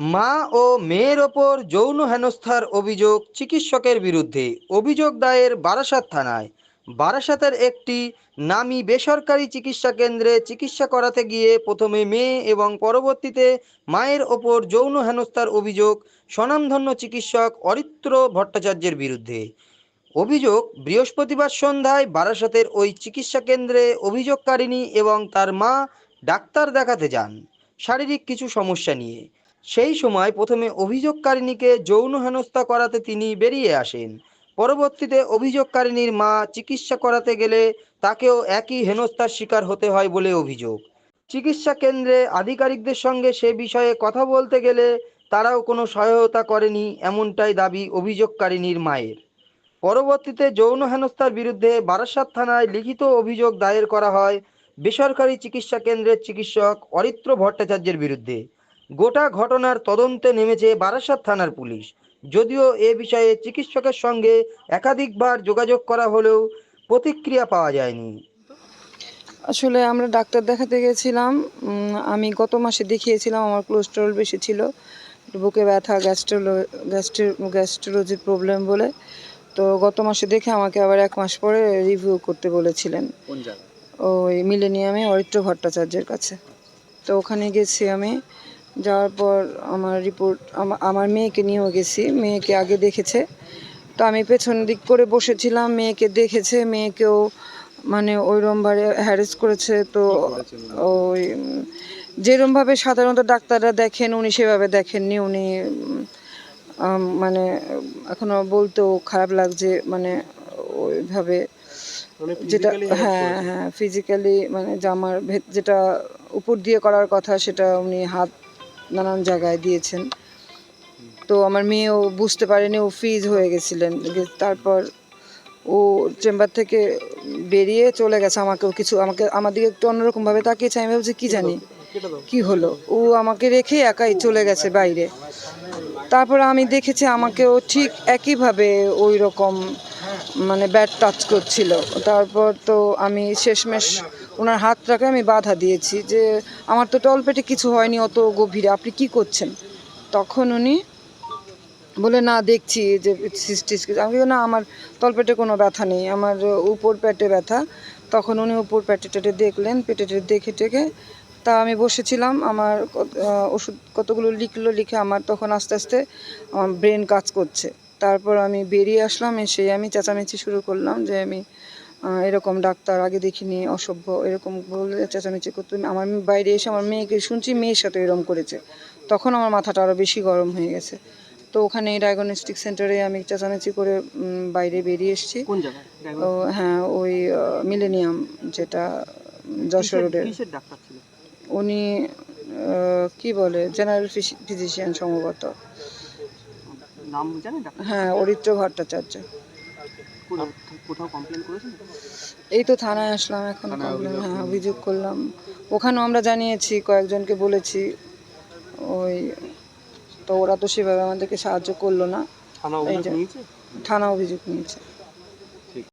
মা ও মেয়ের ওপর যৌন হেনস্থার অভিযোগ চিকিৎসকের বিরুদ্ধে। অভিযোগ দায়ের বারাসাত থানায়। বারাসাতের একটি নামী বেসরকারি চিকিৎসা কেন্দ্রে চিকিৎসা করাতে গিয়ে প্রথমে মেয়ে এবং পরবর্তীতে মায়ের ওপর যৌন হেনস্থার অভিযোগ স্বনামধন্য চিকিৎসক অরিত্র ভট্টাচার্যের বিরুদ্ধে। অভিযোগ, বৃহস্পতিবার সন্ধ্যায় বারাসাতের ওই চিকিৎসা কেন্দ্রে অভিযোগকারিণী এবং তার মা ডাক্তার দেখাতে যান। শারীরিক কিছু সমস্যা নিয়ে। সেই সময় প্রথমে অভিযোগকারিণীকে যৌন হেনস্থা করাতে তিনি বেরিয়ে আসেন। পরবর্তীতে অভিযোগকারিণীর মা চিকিৎসা করাতে গেলে তাকেও একই হেনস্থার শিকার হতে হয় বলে অভিযোগ। চিকিৎসা কেন্দ্রে আধিকারিকদের সঙ্গে সে বিষয়ে কথা বলতে গেলে তারাও কোনো সহায়তা করেনি এমনটাই দাবি অভিযোগকারিণীর মায়ের। পরবর্তীতে যৌন হেনস্থার বিরুদ্ধে বারাসাত থানায় লিখিত অভিযোগ দায়ের করা হয় বেসরকারি চিকিৎসা কেন্দ্রের চিকিৎসক অরিত্র ভট্টাচার্যের বিরুদ্ধে। গোটা ঘটনার তদন্তে নেমেছে বারাসাত থানার পুলিশ। যদিও এ বিষয়ে চিকিৎসকের সঙ্গে একাধিকবার যোগাযোগ করা হলেও প্রতিক্রিয়া পাওয়া যায়নি। আসলে আমরা ডাক্তার দেখাতে গেছিলাম। আমি গত মাসে দেখিয়েছিলাম আমার কোলেস্টেরল বেশি ছিল বুকে ব্যথা গ্যাস্ট্রোলো গ্যাস্ট্রো গ্যাস্ট্রোলজির প্রবলেম বলে। তো গত মাসে দেখে আমাকে আবার এক মাস পরে রিভিউ করতে বলেছিলেন। ওই মিলেনিয়ামে অরিত্র ভট্টাচার্যের কাছে। তো ওখানে গেছি আমি। যাওয়ার পর আমার রিপোর্ট আমার মেয়েকে নিয়েও গেছি মেয়েকে আগে দেখেছে। তো আমি পেছন দিক করে বসেছিলাম মেয়েকে দেখেছে মেয়েকেও মানে ওইরমভাবে হ্যারেস করেছে। তো ওই যেরমভাবে সাধারণত ডাক্তাররা দেখেন উনি সেভাবে দেখেননি। উনি মানে এখনও বলতেও খারাপ লাগছে মানে ওইভাবে মানে যেটা হ্যাঁ হ্যাঁ ফিজিক্যালি মানে জামার ভেত- যেটা উপর দিয়ে করার কথা সেটা উনি হাত নানান জায়গায় দিয়েছেন। তো আমার মেয়েও বুঝতে পারেনি, ও ফ্রিজ হয়ে গেছিলেন। তারপর ও চেম্বার থেকে বেরিয়ে চলে গেছে আমাকেও কিছু, আমাকে, আমার দিকে একটু অন্যরকম ভাবে তাকিয়েছে। আমি ভাবছি, কী জানি কি হলো? ও আমাকে রেখে একাই চলে গেছে বাইরে। তারপর আমি দেখেছি আমাকেও ঠিক একইভাবে ওই রকম মানে ব্যাট টাচ করছিল। তারপর তো আমি শেষমেশ ওনার হাতটাকে আমি বাধা দিয়েছি যে আমার তো টলপেটে কিছু হয়নি, অত গভীরে। আপনি কি করছেন? তখন উনি বলে, না, দেখছি যে সিস্টিস আমি না, আমার তলপেটে কোনো ব্যথা নেই, আমার উপর পেটে ব্যথা। তখন উনি উপর পেটে টেটে দেখলেন, পেটে টেটে দেখে টেকে তা আমি বসেছিলাম, আমার ওষুধ কতগুলো লিখলো লিখে আমার তখন আস্তে আস্তে আমার ব্রেন কাজ করছে। তারপর আমি বেরিয়ে আসলাম এসে আমি চেঁচামেচি শুরু করলাম যে আমি এরকম ডাক্তার আগে দেখিনি অসভ্য এরকম বলে চেঁচামেচি করতে। আমার বাইরে এসে আমার মেয়েকে শুনছি মেয়ের সাথে এরকম করেছে। তখন আমার মাথাটা আরও বেশি গরম হয়ে গেছে। তো ওখানে ডায়াগনস্টিক সেন্টারে আমি চেঁচামেচি করে বাইরে বেরিয়ে এসেছি। ও হ্যাঁ ওই মিলেনিয়াম যেটা যশোর রোডের। উনি কি বলে জেনারেল ফিজিশিয়ান সম্ভবত। নাম হ্যাঁ অরিত্র ভট্টাচার্য। কোথাও- কোথাও কমপ্লেন করেছেন? এই তো থানায় আসলাম এখন হ্যাঁ অভিযোগ করলাম। ওখানেও আমরা জানিয়েছি কয়েকজনকে বলেছি। ওই তো ওরা তো সেভাবে আমাদেরকে সাহায্য করল না। থানা অভিযোগ নিয়েছে? থানা অভিযোগ নিয়েছে।